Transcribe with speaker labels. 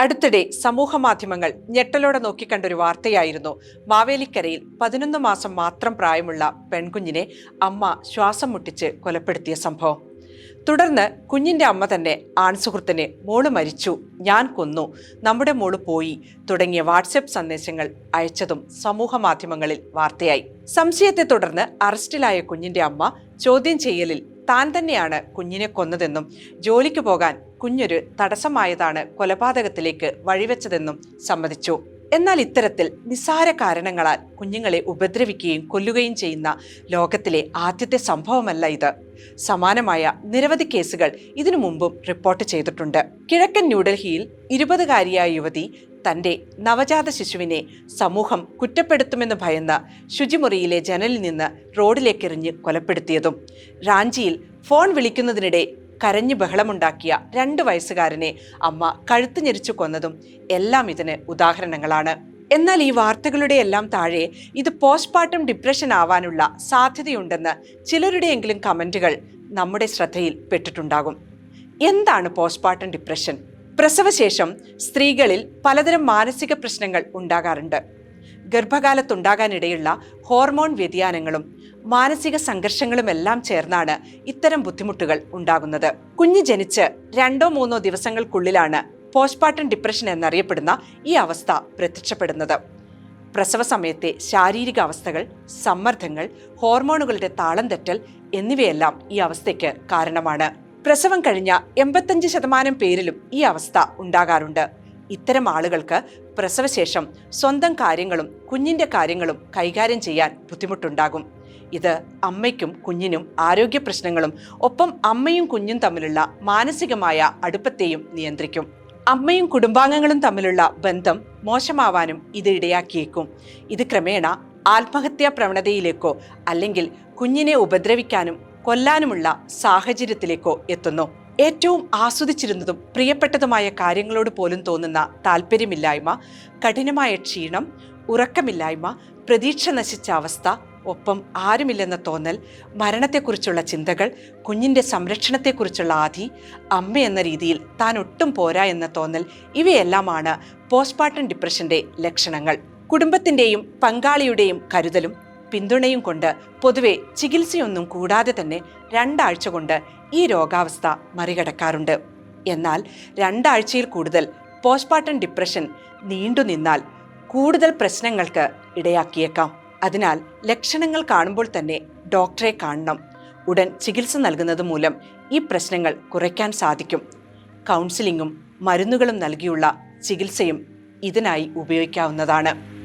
Speaker 1: അടുത്തിടെ സമൂഹ മാധ്യമങ്ങൾ ഞെട്ടലോടെ നോക്കിക്കണ്ടൊരു വാർത്തയായിരുന്നു. മാവേലിക്കരയിൽ പതിനൊന്ന് മാസം മാത്രം പ്രായമുള്ള പെൺകുഞ്ഞിനെ അമ്മ ശ്വാസം മുട്ടിച്ച് കൊലപ്പെടുത്തിയ സംഭവം. തുടർന്ന് കുഞ്ഞിന്റെ അമ്മ തന്നെ ആൺസുഹൃത്തിനെ മോൾ മരിച്ചു ഞാൻ കൊന്നു നമ്മുടെ മോൾ പോയി തുടങ്ങിയ വാട്സപ്പ് സന്ദേശങ്ങൾ അയച്ചതും സമൂഹ മാധ്യമങ്ങളിൽ വാർത്തയായി. സംശയത്തെ തുടർന്ന് അറസ്റ്റിലായ കുഞ്ഞിന്റെ അമ്മ ചോദ്യം ചെയ്യലിൽ താൻ തന്നെയാണ് കുഞ്ഞിനെ കൊന്നതെന്നും ജോലിക്ക് പോകാൻ കുഞ്ഞൊരു തടസ്സമായതാണ് കൊലപാതകത്തിലേക്ക് വഴിവെച്ചതെന്നും സമ്മതിച്ചു. എന്നാൽ ഇത്തരത്തിൽ നിസ്സാര കാരണങ്ങളാൽ കുഞ്ഞുങ്ങളെ ഉപദ്രവിക്കുകയും കൊല്ലുകയും ചെയ്യുന്ന ലോകത്തിലെ ആദ്യത്തെ സംഭവമല്ല ഇത്. സമാനമായ നിരവധി കേസുകൾ ഇതിനു മുമ്പും റിപ്പോർട്ട് ചെയ്തിട്ടുണ്ട്. കിഴക്കൻ ന്യൂഡൽഹിയിൽ ഇരുപതുകാരിയായ യുവതി തന്റെ നവജാത ശിശുവിനെ സമൂഹം കുറ്റപ്പെടുത്തുമെന്ന് ഭയന്ന ശുചിമുറിയിലെ ജനലിൽ നിന്ന് റോഡിലേക്കെറിഞ്ഞ് കൊലപ്പെടുത്തിയതും റാഞ്ചിയിൽ ഫോൺ വിളിക്കുന്നതിനിടെ കരഞ്ഞു ബഹളമുണ്ടാക്കിയ രണ്ട് വയസ്സുകാരനെ അമ്മ കഴുത്ത് ഞെരിച്ചു കൊന്നതും എല്ലാം ഇതിന് ഉദാഹരണങ്ങളാണ്. എന്നാൽ ഈ വാർത്തകളുടെ എല്ലാം താഴെ ഇത് പോസ്റ്റ്മോർട്ടം ഡിപ്രഷൻ ആവാനുള്ള സാധ്യതയുണ്ടെന്ന് ചിലരുടെയെങ്കിലും കമന്റുകൾ നമ്മുടെ ശ്രദ്ധയിൽ പെട്ടിട്ടുണ്ടാകും. എന്താണ് പോസ്റ്റ്മോർട്ടം ഡിപ്രഷൻ? പ്രസവശേഷം സ്ത്രീകളിൽ പലതരം മാനസിക പ്രശ്നങ്ങൾ ഉണ്ടാകാറുണ്ട്. ഗർഭകാലത്തുണ്ടാകാനിടയുള്ള ഹോർമോൺ വ്യതിയാനങ്ങളും മാനസിക സംഘർഷങ്ങളും എല്ലാം ചേർന്നാണ് ഇത്തരം ബുദ്ധിമുട്ടുകൾ ഉണ്ടാകുന്നത്. കുഞ്ഞ് ജനിച്ച് രണ്ടോ മൂന്നോ ദിവസങ്ങൾക്കുള്ളിലാണ് പോസ്റ്റ്മോർട്ടം ഡിപ്രഷൻ എന്നറിയപ്പെടുന്ന ഈ അവസ്ഥ പ്രത്യക്ഷപ്പെടുന്നത്. പ്രസവ സമയത്തെ ശാരീരിക അവസ്ഥകൾ സമ്മർദ്ദങ്ങൾ ഹോർമോണുകളുടെ താളം തെറ്റൽ എന്നിവയെല്ലാം ഈ അവസ്ഥയ്ക്ക് കാരണമാണ്. പ്രസവം കഴിഞ്ഞ എൺപത്തഞ്ച് ശതമാനം പേരിലും ഈ അവസ്ഥ ഉണ്ടാകാറുണ്ട്. ഇത്തരം ആളുകൾക്ക് പ്രസവശേഷം സ്വന്തം കാര്യങ്ങളും കുഞ്ഞിന്റെ കാര്യങ്ങളും കൈകാര്യം ചെയ്യാൻ ബുദ്ധിമുട്ടുണ്ടാകും. ഇത് അമ്മയ്ക്കും കുഞ്ഞിനും ആരോഗ്യ പ്രശ്നങ്ങളും ഒപ്പം അമ്മയും കുഞ്ഞും തമ്മിലുള്ള മാനസികമായ അടുപ്പത്തെയും നിയന്ത്രിക്കും. അമ്മയും കുടുംബാംഗങ്ങളും തമ്മിലുള്ള ബന്ധം മോശമാവാനും ഇത് ഇടയാക്കിയേക്കും. ഇത് ക്രമേണ ആത്മഹത്യാ പ്രവണതയിലേക്കോ അല്ലെങ്കിൽ കുഞ്ഞിനെ ഉപദ്രവിക്കാനും കൊല്ലാനുമുള്ള സാഹചര്യത്തിലേക്കോ എത്തുന്നു. ഏറ്റവും ആസ്വദിച്ചിരുന്നതും പ്രിയപ്പെട്ടതുമായ കാര്യങ്ങളോട് പോലും തോന്നുന്ന താല്പര്യമില്ലായ്മ കഠിനമായ ക്ഷീണം ഉറക്കമില്ലായ്മ പ്രതീക്ഷ നശിച്ച അവസ്ഥ ഒപ്പം ആരുമില്ലെന്ന തോന്നൽ മരണത്തെക്കുറിച്ചുള്ള ചിന്തകൾ കുഞ്ഞിന്റെ സംരക്ഷണത്തെക്കുറിച്ചുള്ള ആധി എന്ന രീതിയിൽ താൻ ഒട്ടും പോരാ എന്ന തോന്നൽ ഇവയെല്ലാമാണ് പോസ്റ്റ്മോർട്ടം ഡിപ്രഷന്റെ ലക്ഷണങ്ങൾ. കുടുംബത്തിന്റെയും പങ്കാളിയുടെയും കരുതലും പിന്തുണയും കൊണ്ട് പൊതുവെ ചികിത്സയൊന്നും കൂടാതെ തന്നെ രണ്ടാഴ്ച കൊണ്ട് ഈ രോഗാവസ്ഥ മറികടക്കാറുണ്ട്. എന്നാൽ രണ്ടാഴ്ചയിൽ കൂടുതൽ പോസ്റ്റ്മോർട്ടം ഡിപ്രഷൻ നീണ്ടുനിന്നാൽ കൂടുതൽ പ്രശ്നങ്ങൾക്ക് ഇടയാക്കിയേക്കാം. അതിനാൽ ലക്ഷണങ്ങൾ കാണുമ്പോൾ തന്നെ ഡോക്ടറെ കാണണം. ഉടൻ ചികിത്സ നൽകുന്നത് മൂലം ഈ പ്രശ്നങ്ങൾ കുറയ്ക്കാൻ സാധിക്കും. കൗൺസിലിങ്ങും മരുന്നുകളും നൽകിയുള്ള ചികിത്സയും ഇതിനായി ഉപയോഗിക്കാവുന്നതാണ്.